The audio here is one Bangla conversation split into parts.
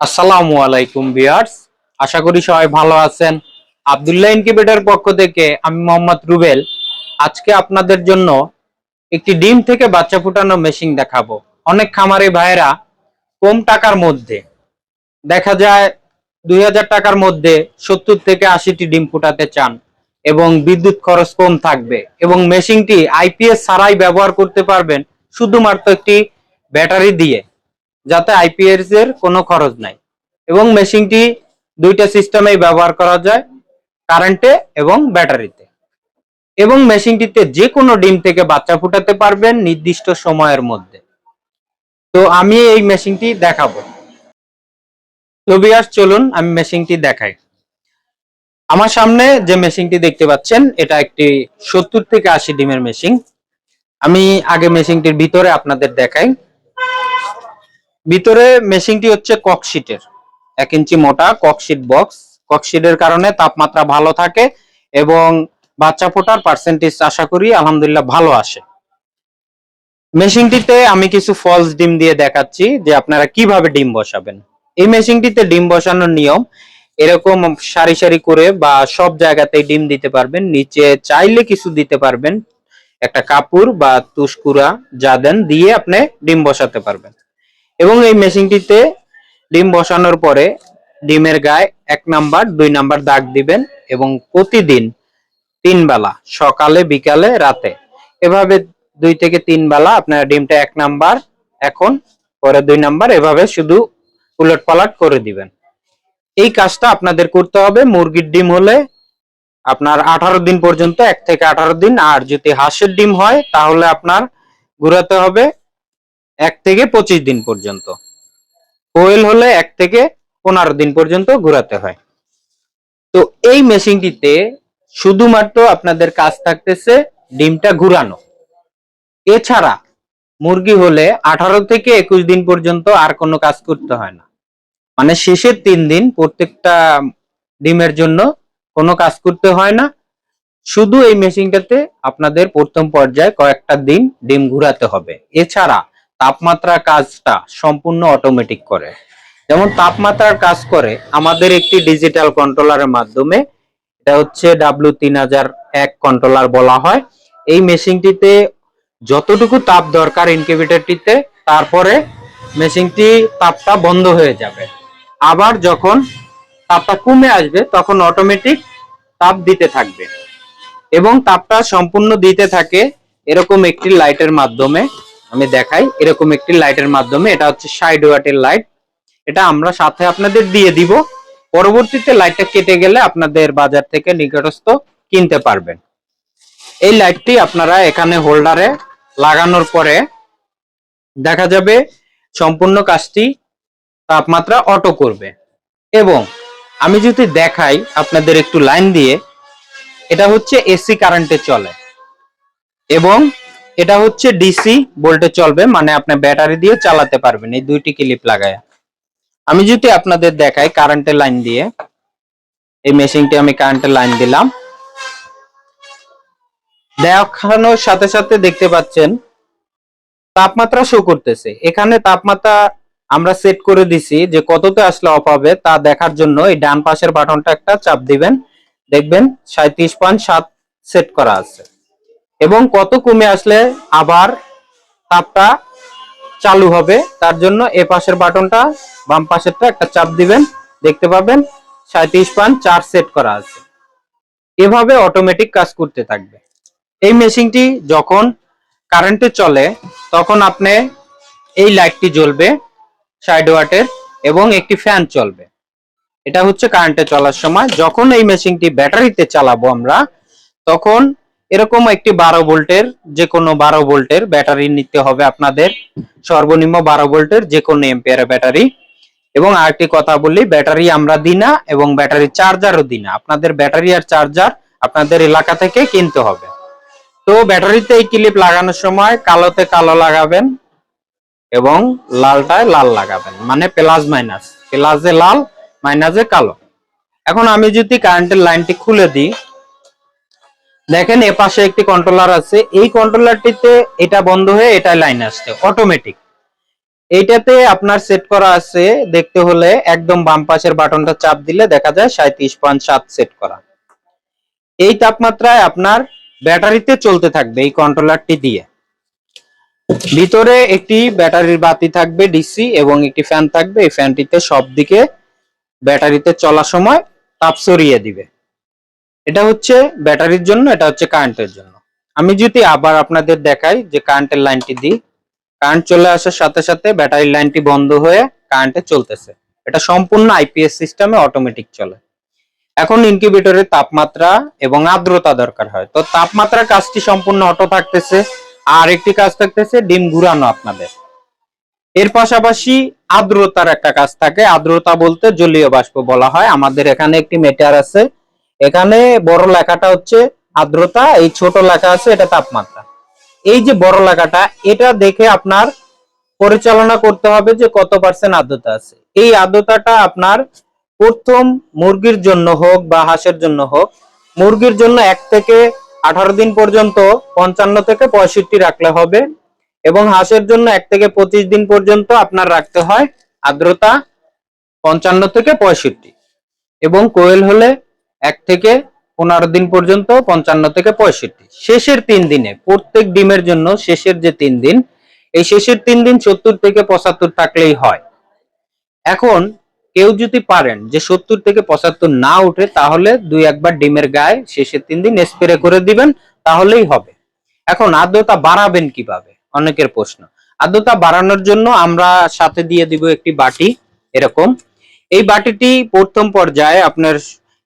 আসসালামু আলাইকুম বিয়ার্স আশা করি সবাই ভালো আছেন। আব্দুল্লাহ ইনকিউবেটর পক্ষ থেকে আমি মোহাম্মদ রুবেল। আজকে আপনাদের জন্য একটি ডিম থেকে বাচ্চা ফুটানো মেশিন দেখাবো। অনেক খামারে ভাইয়েরা কম টাকার মধ্যে, দেখা যায় দুই হাজার টাকার মধ্যে সত্তর থেকে আশিটি ডিম ফুটাতে চান এবং বিদ্যুৎ খরচ কম থাকবে এবং মেশিনটি আইপিএস ছাড়াই ব্যবহার করতে পারবেন শুধুমাত্র একটি ব্যাটারি দিয়ে। যাতে আইপিএস এর কোনো খরচ নাই। এবং মেশিনটি দুইটা সিস্টেমেই ব্যবহার করা যায় কারেন্টে এবং ব্যাটারিতে এবং মেশিনটিতে যে কোনো ডিম থেকে বাচ্চা ফুটাতে পারবেন নির্দিষ্ট সময়ের মধ্যে। তো আমি এই মেশিনটি দেখাবো। তো বিয়াস, চলুন আমি মেশিনটি দেখাই। আমার সামনে যে মেশিনটি দেখতে পাচ্ছেন, এটা একটি সত্তর থেকে আশি ডিমের মেশিন আমি আগে মেশিনটির ভিতরে আপনাদের দেখাই। ভিতরে মেশিনটি হচ্ছে ককশিটের এক ইঞ্চি মোটা ককশিট বক্স। ককশিটের কারণে তাপমাত্রা ভালো থাকে এবং বাচ্চা ফোটার পার্সেন্টেজ আশা করি আলহামদুলিল্লাহ ভালো আসে। মেশিনটিতে আমি কিছু ফলস ডিম দিয়ে দেখাচ্ছি যে আপনারা কীভাবে ডিম বসাবেন। এই মেশিনটিতে ডিম বসানোর নিয়ম, এরকম সারি সারি করে বা সব জায়গাতেই ডিম দিতে পারবেন। নিচে চাইলে কিছু দিতে পারবেন। একটা কাপড় বা তুষকুরা যা দেন দিয়ে আপনি ডিম বসাতে পারবেন। এবং এই মেশিনটিতে ডিম বসানোর পরে ডিমের গায়ে এক নাম্বার, দুই নাম্বার দাগ দিবেন এবং প্রতিদিন তিন বেলা, সকালে, বিকালে, রাতে। এভাবে দুই থেকে তিন বেলা আপনার ডিমটা এক নাম্বার, এখন পরে দুই নাম্বার, এভাবে শুধু উলট পালট করে দিবেন। এই কাজটা আপনাদের করতে হবে। মুরগির ডিম হলে আপনার আঠারো দিন পর্যন্ত, এক থেকে আঠারো দিন। আর যদি হাঁসের ডিম হয়, তাহলে আপনার ঘুরাতে হবে এক থেকে পঁচিশ দিন পর্যন্ত। কোয়েল হলে এক থেকে পনেরো দিন পর্যন্ত ঘোরাতে হয়। তো এই মেশিনটিতে শুধুমাত্র আপনাদের কাজ থাকতেছে ডিমটা ঘুরানো। এছাড়া মুরগি হলে আঠারো থেকে একুশ দিন পর্যন্ত আর কোনো কাজ করতে হয় না। মানে শেষের তিন দিন প্রত্যেকটা ডিমের জন্য কোনো কাজ করতে হয় না। শুধু এই মেশিনটাতে আপনাদের প্রথম পর্যায়ে কয়েকটা দিন ডিম ঘুরাতে হবে। এছাড়া তাপমাত্রা কাজটা সম্পূর্ণ অটোমেটিক করে। যেমন তাপমাত্রার কাজ করে, আমাদের একটি ডিজিটাল কন্ট্রোলারের মাধ্যমে, এটা হচ্ছে ডাব্লিউ তিন হাজার এক কন্ট্রোলার বলা হয়। এই মেশিনটিতে যতটুকু তাপ দরকার ইনকিউবেটরটিতে তারপরে মেশিনটি তাপটা বন্ধ হয়ে যাবে। আবার যখন তাপটা কমে আসবে, তখন অটোমেটিক তাপ দিতে থাকবে। এবং তাপটা সম্পূর্ণ দিতে থাকে এরকম একটি লাইটের মাধ্যমে। আমি দেখাই। এরকম একটি লাইটের মাধ্যমে, এটা হচ্ছে সাইড ওয়াটের লাইট। এটা আমরা সাথে আপনাদের দিয়ে দিব। পরবর্তীতে লাইটটা কেটে গেলে আপনাদের বাজার থেকে নিকটস্থ কিনতে পারবেন। এই লাইটটি আপনারা এখানে হোল্ডারে লাগানোর পরে দেখা যাবে সম্পূর্ণ কাজটি তাপমাত্রা অটো করবে। এবং আমি যদি দেখাই আপনাদের একটু লাইন দিয়ে, এটা হচ্ছে এসি কারেন্টে চলে। এবং এটা হচ্ছে ডিসি ভোল্টে চলবে মানে আপনি ব্যাটারি দিয়ে চালাতে পারবেন এই দুইটি ক্লিপ লাগায়। আমি যদি আপনাদের দেখাই কারেন্টের লাইন দিয়ে, এই মেশিনটি আমি কারেন্টের লাইন দিলাম। দেখানোর সাথে সাথে দেখতে পাচ্ছেন, তাপমাত্রা শো করতেছে। এখানে তাপমাত্রা আমরা সেট করে দিছি যে কততে আসলে অফ হবে তা দেখার জন্য এই ডান পাশের বাটনটা একটা চাপ দিবেন। দেখবেন সাঁত্রিশ পয়েন্ট সাত সেট করা আছে। এবং কত কমে আসলে আবার তাপটা চালু হবে, তার জন্য এ পাশের বাটনটা, বাম পাশেরটা একটা চাপ দিবেন। দেখতে পাবেন সাঁত্রিশ পয়েন্ট চার সেট করা আছে। এভাবে অটোমেটিক কাজ করতে থাকবে। এই মেশিনটি যখন কারেন্টে চলে, তখন আপনি এই লাইটটি জ্বলবে সাইড ওয়াটের এবং একটি ফ্যান চলবে। এটা হচ্ছে কারেন্টে চলার সময়। যখন এই মেশিনটি ব্যাটারিতে চালাবো আমরা, তখন এরকম একটি বারো ভোল্টের যে কোনো বারো ভোল্টের ব্যাটারি নিতে হবে আপনাদের। সর্বনিম্ন বারো ভোল্টের যে কোনো এম্পিয়ারের ব্যাটারি। এবং আরেকটি কথা বলি, ব্যাটারি আমরা দিই না এবং ব্যাটারি চার্জারও দিই না। আপনাদের ব্যাটারি আর চার্জার আপনাদের এলাকা থেকে কিনতে হবে। তো ব্যাটারিতে এই ক্লিপ লাগানোর সময় কালোতে কালো লাগাবেন এবং লালটায় লাল লাগাবেন। মানে প্লাস মাইনাস প্লাসে লাল মাইনাসে কালো। এখন আমি যদি কারেন্টের লাইনটি খুলে দিই দেখেন, এ পাশে একটি কন্ট্রোলার আছে। এই কন্ট্রোলারটিতে এটা বন্ধ হয়ে এটা লাইন আসছে অটোমেটিক এইটাতে আপনার সেট করা আছে, দেখতে হলে একদম বাম পাশের বাটনটা চাপ দিলে দেখা যায় সাঁত্রিশ পয়েন্ট সাত সেট করা। এই তাপমাত্রায় আপনার ব্যাটারিতে চলতে থাকবে এই কন্ট্রোলারটি দিয়ে। ভিতরে একটি ব্যাটারির বাতি থাকবে, ডিসি, এবং একটি ফ্যান থাকবে। এই ফ্যানটিতে সব দিকে ব্যাটারিতে চলার সময় তাপ সরিয়ে দিবে। এটা হচ্ছে ব্যাটারির জন্য, এটা হচ্ছে কারেন্টের জন্য। আমি যদি আবার আপনাদের দেখাই যে কারেন্টের লাইনটি দিই কারেন্ট চলে আসার সাথে সাথে ব্যাটারির লাইনটি বন্ধ হয়ে কারেন্টে চলতেছে। এটা সম্পূর্ণ আইপিএস সিস্টেমে অটোমেটিক চলে। এখন ইনকিউবেটরের তাপমাত্রা এবং আর্দ্রতা দরকার হয়। তো তাপমাত্রার কাজটি সম্পূর্ণ অটো থাকতেছে। আর একটি কাজ থাকতেছে, ডিম ঘুরানো আপনাদের। এর পাশাপাশি আর্দ্রতার একটা কাজ থাকে। আর্দ্রতা বলতে জলীয় বাষ্প বলা হয়। আমাদের এখানে একটি মেটার আছে। এখানে বড় লেখাটা হচ্ছে আর্দ্রতা, এই ছোট লেখা আছে, এটা তাপমাত্রা। এই যে বড় লেখাটা, এটা দেখে আপনার পরিচালনা করতে হবে যে কত পার্সেন্ট আর্দ্রতা আছে। এই আর্দ্রতাটা আপনার প্রথম মুরগির জন্য হোক বা হাঁসের জন্য হোক, মুরগির জন্য এক থেকে আঠারো দিন পর্যন্ত পঞ্চান্ন থেকে পঁয়ষট্টি রাখলে হবে এবং হাঁসের জন্য এক থেকে পঁচিশ দিন পর্যন্ত আপনার রাখতে হয় আর্দ্রতা পঞ্চান্ন থেকে পঁয়ষট্টি। এবং কোয়েল হলে এক থেকে পনেরো দিন পর্যন্ত, পঞ্চান্ন থেকে পঁয়ষট্টি। শেষের তিন দিনে, প্রত্যেক ডিমের জন্য শেষের যে তিন দিন, এই শেষের তিন দিন সত্তর থেকে পঁচাত্তর থাকলেই হয়। এখন কেউ যদি পারেন যে সত্তর থেকে পঁচাত্তর না উঠে, তাহলে দুই একবার ডিমের গায়ে শেষের তিন দিন স্প্রে করে দিবেন, তাহলেই হবে। এখন আর্দ্রতা বাড়াবেন কীভাবে? অনেকের প্রশ্ন। আর্দ্রতা বাড়ানোর জন্য আমরা সাথে দিয়ে দিব একটি বাটি, এরকম। এই বাটিটি প্রথম পর্যায়ে আপনার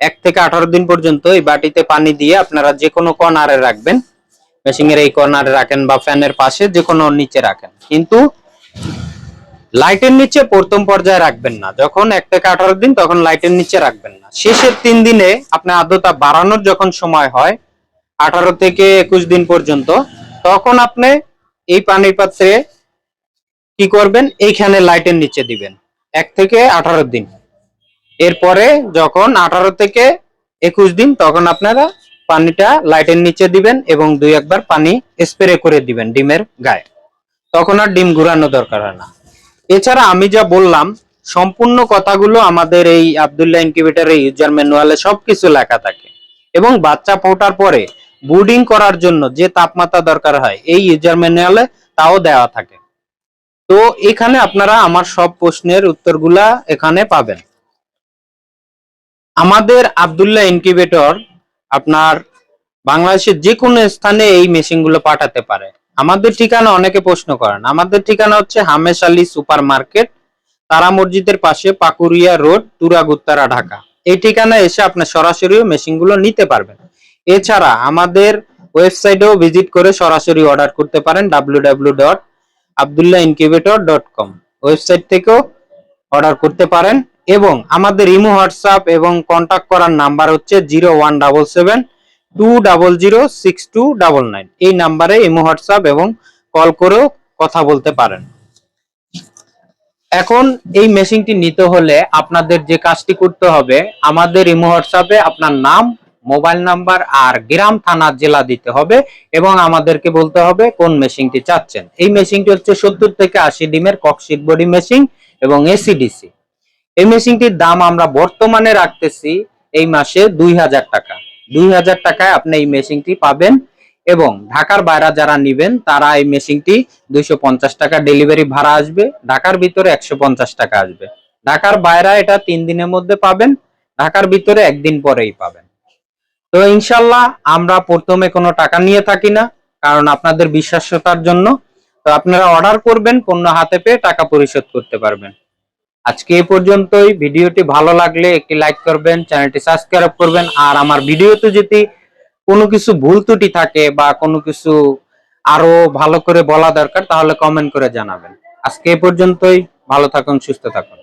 এক থেকে আঠারো দিন পর্যন্ত এই বাটিতে পানি দিয়ে আপনারা যে কোনো কর্নারে রাখবেন। মেশিং এর এই কর্নারে রাখেন বা ফ্যানের পাশে যে কোনো নিচে রাখেন। কিন্তু লাইটের নিচে প্রথম পর্যায়ে রাখবেন না। যখন এক থেকে আঠারো দিন তখন লাইটের নিচে রাখবেন না। শেষের তিন দিনে আপনার আর্দ্রতা বাড়ানোর যখন সময় হয়, আঠারো থেকে একুশ দিন পর্যন্ত, তখন আপনি এই পানির পাত্রে কি করবেন? এইখানে লাইটের নিচে দিবেন। এক থেকে আঠারো দিন। এরপরে যখন আঠারো থেকে একুশ দিন, তখন আপনারা পানিটা লাইটের নিচে দিবেন এবং দুই একবার পানি স্প্রে করে দিবেন ডিমের গায়ে। তখন আর ডিম ঘুরানো দরকার হয় না। এছাড়া আমি যা বললাম, সম্পূর্ণ কথাগুলো আমাদের এই আবদুল্লাহ ইনকিউবেটরের ইউজার ম্যানুয়ালে সবকিছু লেখা থাকে। এবং বাচ্চা ফোটার পরে বুডিং করার জন্য যে তাপমাত্রা দরকার হয়, এই ইউজার ম্যানুয়ালে তাও দেওয়া থাকে। তো এখানে আপনারা আমার সব প্রশ্নের উত্তরগুলা এখানে পাবেন। আমাদের আবদুল্লাহ ইনকিউবেটর আপনার বাংলাদেশের যে কোনো স্থানে এই মেশিনগুলো পাঠাতে পারে। আমাদের ঠিকানা অনেকে প্রশ্ন করেন। আমাদের ঠিকানা হচ্ছে হামেশ আলী সুপার মার্কেট তারা মসজিদের পাশে পাকুরিয়া রোড, তুরাগুত্তারা, ঢাকা। এই ঠিকানায় এসে আপনি সরাসরি মেশিনগুলো নিতে পারবেন। এছাড়া আমাদের ওয়েবসাইটেও ভিজিট করে সরাসরি অর্ডার করতে পারেন W W dot Abdullah incubator dot com website থেকেও অর্ডার করতে পারেন। এবং আমাদের ইমো হোয়াটসঅ্যাপ এবং কন্টাক্ট করার নাম্বার হচ্ছে zero one double seven two double zero six two double nine. এই নাম্বারে ইমো হোয়াটসঅ্যাপ এবং কল করেও কথা বলতে পারেন। এখন এই মেশিনটি নিতে হলে আপনাদের যে কাজটি করতে হবে, আমাদের ইমো হোয়াটসঅ্যাপে আপনার নাম, মোবাইল নাম্বার আর গ্রাম, থানা, জেলা দিতে হবে এবং আমাদেরকে বলতে হবে কোন মেশিনটি চাচ্ছেন। এই মেশিনটি হচ্ছে সত্তর থেকে আশি ডিমের ককশিট বডি মেশিন এবং এসিডিসি এই মেশিনটির দাম আমরা বর্তমানে রাখতেছি এই মাসে দুই হাজার টাকা। দুই হাজার টাকায় আপনি এই মেশিনটি পাবেন এবং ঢাকার বাইরে যারা নিবেন, তারা এই মেশিনটি দুইশো পঞ্চাশ টাকা ডেলিভারি ভাড়া আসবে, ঢাকার ভিতরে একশো পঞ্চাশ টাকা আসবে। ঢাকার বাইরে এটা তিন দিনের মধ্যে পাবেন, ঢাকার ভিতরে একদিন পরেই পাবেন। তো ইনশাল্লাহ আমরা প্রথমে কোনো টাকা নিয়ে থাকি না, কারণ আপনাদের বিশ্বাসতার জন্য। তো আপনারা অর্ডার করবেন, পণ্য হাতে পেয়ে টাকা পরিশোধ করতে পারবেন। আজকে এই পর্যন্তই। ভিডিওটি ভালো লাগলে একটি লাইক করবেন, চ্যানেলটি সাবস্ক্রাইব করবেন, আর আমার ভিডিওতে যদি কোনো কিছু ভুল ত্রুটি থাকে বা কোনো কিছু আরও ভালো করে বলা দরকার, তাহলে কমেন্ট করে জানাবেন। আজকে এই পর্যন্তই। ভালো থাকুন, সুস্থ থাকুন।